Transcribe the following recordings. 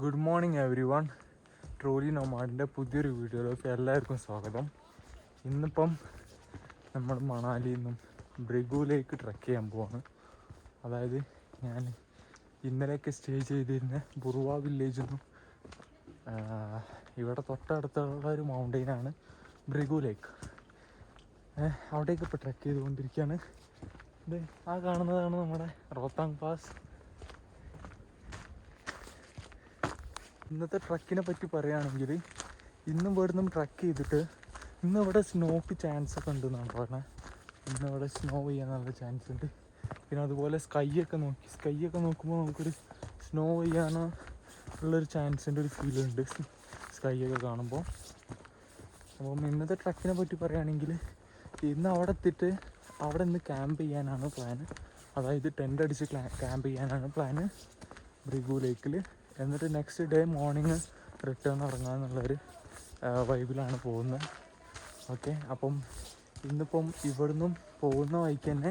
Good morning everyone truly നൊമാഡിന്റെ പുതിയൊരു വീഡിയോയിലേക്ക് എല്ലാവർക്കും സ്വാഗതം. ഇന്നിപ്പം നമ്മൾ മണാലിയിൽ നിന്നും ബ്രിഗുവിലേക്ക് ട്രക്ക് ചെയ്യാൻ പോവാണ്. അതായത് ഞാൻ ഇന്നലെയൊക്കെ സ്റ്റേ ചെയ്തിരുന്ന ബുറുവ വില്ലേജിൽ നിന്നും ഇവിടെ തൊട്ടടുത്തുള്ള ഒരു മൗണ്ടെയിനാണ് ബ്രിഗു ലേക്ക് അവിടേക്ക് ഇപ്പോൾ ട്രക്ക് ചെയ്തുകൊണ്ടിരിക്കുകയാണ് ആ കാണുന്നതാണ് നമ്മുടെ റോത്താങ് പാസ്. ഇന്നത്തെ ട്രക്കിനെ പറ്റി പറയുകയാണെങ്കിൽ ഇന്നും ഇവിടുന്ന് ട്രക്ക് ചെയ്തിട്ട് ഇന്ന് ഇവിടെ സ്നോക്ക് ചാൻസ് ഒക്കെ ഉണ്ട് എന്നാണ് പറഞ്ഞത് ഇന്ന് ഇവിടെ സ്നോ ചെയ്യാനുള്ള ചാൻസ് ഉണ്ട്. പിന്നെ അതുപോലെ സ്കൈ ഒക്കെ നോക്കി. സ്കൈ ഒക്കെ നോക്കുമ്പോൾ നമുക്കൊരു സ്നോ ചെയ്യാനോ ഉള്ളൊരു ചാൻസിന്റെ ഒരു ഫീൽ സ്കൈ ഒക്കെ കാണുമ്പോൾ അപ്പം ഇന്നത്തെ ട്രക്കിനെ പറ്റി പറയുകയാണെങ്കിൽ ഇന്ന് അവിടെ എത്തിയിട്ട് അവിടെ നിന്ന് ക്യാമ്പ് ചെയ്യാനാണ് പ്ലാന് അതായത് ടെന്റ് അടിച്ച് ക്യാമ്പ് ചെയ്യാനാണ് പ്ലാന് ബ്രിഗു ലേക്കിൽ എന്നിട്ട് നെക്സ്റ്റ് ഡേ മോർണിംഗ് റിട്ടേൺ ഇറങ്ങാന്നുള്ളൊരു വൈബിലാണ് പോകുന്നത് ഓക്കെ അപ്പം ഇന്നിപ്പം ഇവിടുന്നും പോകുന്ന വഴിക്ക് തന്നെ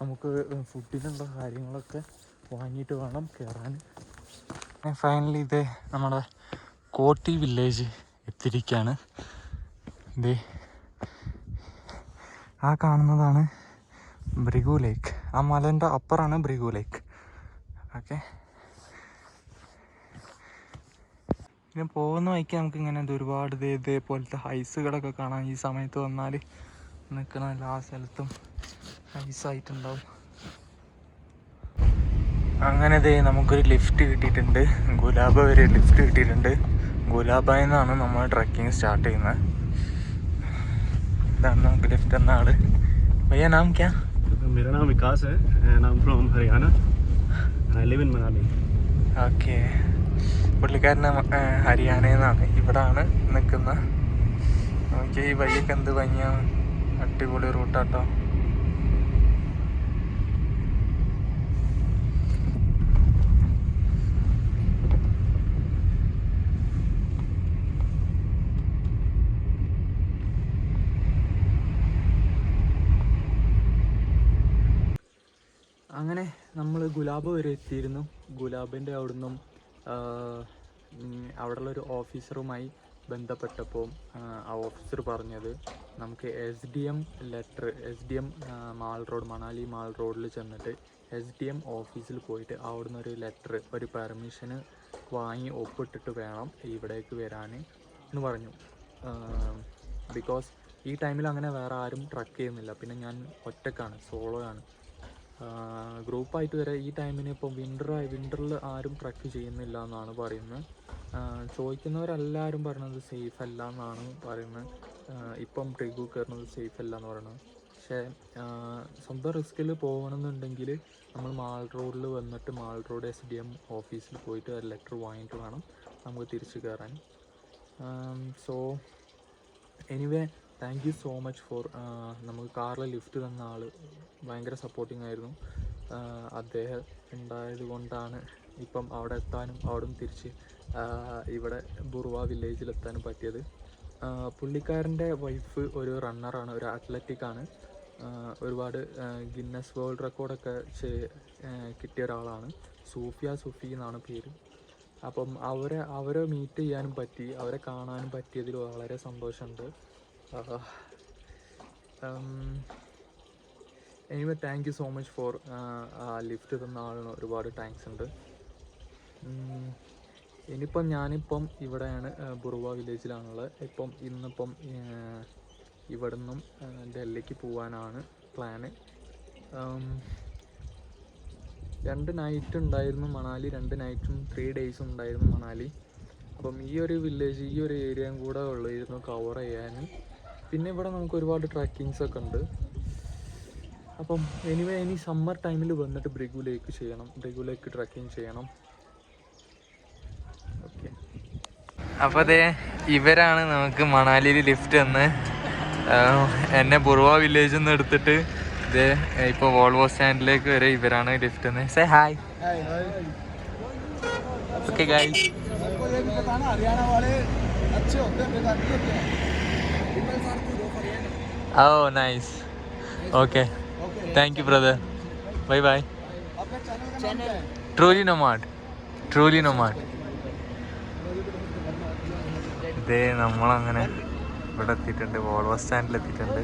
നമുക്ക് ഫുഡിനുള്ള കാര്യങ്ങളൊക്കെ വാങ്ങിയിട്ട് വേണം കയറാൻ ഫൈനലി ഇത് നമ്മുടെ കോട്ടി വില്ലേജ് എത്തിയിരിക്കുകയാണ് ഇത് ആ കാണുന്നതാണ് ബ്രിഗു ലേക്ക് ആ മലന്റെ അപ്പറാണ് ബ്രിഗു ലേക്ക് ഓക്കെ പിന്നെ പോകുന്ന വഴിക്ക് നമുക്ക് ഇങ്ങനെ ഇത് ഒരുപാട് ഇത് ഇതേപോലത്തെ ഹൈസുകളൊക്കെ കാണാം ഈ സമയത്ത് വന്നാൽ നിൽക്കുന്ന എല്ലാ സ്ഥലത്തും ഹൈസായിട്ടുണ്ടാവും അങ്ങനെ ദേ നമുക്കൊരു ലിഫ്റ്റ് കിട്ടിയിട്ടുണ്ട് ഗുലാബ വരെ ലിഫ്റ്റ് കിട്ടിയിട്ടുണ്ട് ഗുലാബയിൽ നിന്നാണ് നമ്മൾ ട്രക്കിംഗ് സ്റ്റാർട്ട് ചെയ്യുന്നത് ഇതാണ് നമുക്ക് ലിഫ്റ്റ് എന്ന ആള് ഭയ്യ നാം ക്യാ मेरा नाम विकास है and I am from Haryana and I live in Manali okay പുള്ളിക്കാരൻ ഹരിയാനയിൽ ഇവിടാണ് നിൽക്കുന്ന. നമുക്ക് ഈ വഴിയൊക്കെ എന്ത് ഭംഗിയാണ് അടിപൊളി റൂട്ടാട്ടോ അങ്ങനെ നമ്മൾ ഗുലാബ് വരെ എത്തിയിരുന്നു. ഗുലാബിന്റെ അവിടുന്നും അവിടെയുള്ള ഒരു ഓഫീസറുമായി ബന്ധപ്പെട്ടപ്പോൾ ആ ഓഫീസർ പറഞ്ഞത് നമുക്ക് S D M letter S D M mall road Manali mall റോഡിൽ ചെന്നിട്ട് എസ് ഡി എം ഓഫീസിൽ പോയിട്ട് അവിടുന്ന് ഒരു ലെറ്റർ ഒരു പെർമിഷന് വാങ്ങി ഒപ്പിട്ടിട്ട് വേണം ഇവിടേക്ക് വരാൻ എന്ന് പറഞ്ഞു. ബിക്കോസ് ഈ ടൈമിൽ അങ്ങനെ വേറെ ആരും ട്രക്ക് ചെയ്യുന്നില്ല. പിന്നെ ഞാൻ ഒറ്റക്കാണ് സോളോ ആണ് ഗ്രൂപ്പായിട്ട് വരെ ഈ ടൈമിന് ഇപ്പോൾ വിന്റർ വിന്ററിൽ ആരും ട്രക്ക് ചെയ്യുന്നില്ല എന്നാണ് പറയുന്നത്. ചോദിക്കുന്നവരെല്ലാവരും പറയുന്നത് സേഫ് അല്ല എന്നാണ് പറയുന്നത്. ഇപ്പം ട്രിഗു കയറുന്നത് സേഫ് അല്ല എന്ന് പറയുന്നത് പക്ഷേ സ്വന്തം റിസ്കിൽ പോകണമെന്നുണ്ടെങ്കിൽ നമ്മൾ മാൾ റോഡിൽ വന്നിട്ട് mall road S D M ഓഫീസിൽ പോയിട്ട് ഒരു ലെറ്റർ വാങ്ങിയിട്ട് വേണം നമുക്ക് തിരിച്ചു കയറാൻ so anyway thank you so much for നമുക്ക് കാറിൽ ലിഫ്റ്റ് തന്ന ആൾ ഭയങ്കര സപ്പോർട്ടിംഗ് ആയിരുന്നു. അദ്ദേഹം ഉണ്ടായത് കൊണ്ടാണ് ഇപ്പം അവിടെ എത്താനും അവിടെ തിരിച്ച് ഇവിടെ ബുർവ വില്ലേജിലെത്താനും പറ്റിയത്. പുള്ളിക്കാരന്റെ വൈഫ് ഒരു റണ്ണറാണ് ഒരു അത്ലറ്റിക് ആണ്. ഒരുപാട് ഗിന്നസ് വേൾഡ് റെക്കോർഡൊക്കെ കിട്ടിയ ഒരാളാണ്. സൂഫിയ സുഫി എന്നാണ് പേര്. അപ്പം അവരെ അവരെ മീറ്റ് ചെയ്യാനും പറ്റി അവരെ കാണാനും പറ്റിയതിൽ വളരെ സന്തോഷമുണ്ട്. Anyway thank you so much for ആ ലിഫ്റ്റ് തന്ന ആളിന് ഒരുപാട് താങ്ക്സ് ഉണ്ട്. ഇനിയിപ്പം ഞാനിപ്പം ഇവിടെയാണ് ബുറുവ വില്ലേജിലാണുള്ളത് ഇപ്പം ഇന്നിപ്പം ഇവിടെ നിന്നും ഡൽഹിക്ക് പോകാനാണ് പ്ലാന് രണ്ട് നൈറ്റ് ഉണ്ടായിരുന്നു മണാലി രണ്ട് നൈറ്റും ത്രീ ഡേയ്സും ഉണ്ടായിരുന്നു മണാലി. അപ്പം ഈ ഒരു വില്ലേജ് ഈ ഒരു ഏരിയയും കൂടെ ഉള്ളായിരുന്നു കവർ ചെയ്യാൻ പിന്നെ ഇവിടെ നമുക്ക് ഒരുപാട് ട്രക്കിങ്സ് ഒക്കെ ഉണ്ട്. അപ്പം എനിവേ ഇനി സമ്മർ ടൈമിൽ വന്നിട്ട് ബ്രിഗു ലേക്ക് ചെയ്യണം. ബ്രിഗു ലേക്ക് ട്രക്കിംഗ് ചെയ്യണം. ഓക്കെ അപ്പോൾ അതെ ഇവരാണ് നമുക്ക് മണാലിയിൽ ലിഫ്റ്റ് എന്ന് എന്നെ ബുർവ വില്ലേജിൽ നിന്ന് എടുത്തിട്ട് ഇതേ ഇപ്പോൾ വോൾവോ സ്റ്റാൻഡിലേക്ക് വരെ ഇവരാണ് ലിഫ്റ്റ് എന്ന് say hi okay guy oh nice okay thank you brother bye bye Truly Nomad Truly Nomad ഇതേ നമ്മളങ്ങനെ ഇവിടെ എത്തിയിട്ടുണ്ട്. വോൾവ സ്റ്റാൻഡിൽ എത്തിയിട്ടുണ്ട്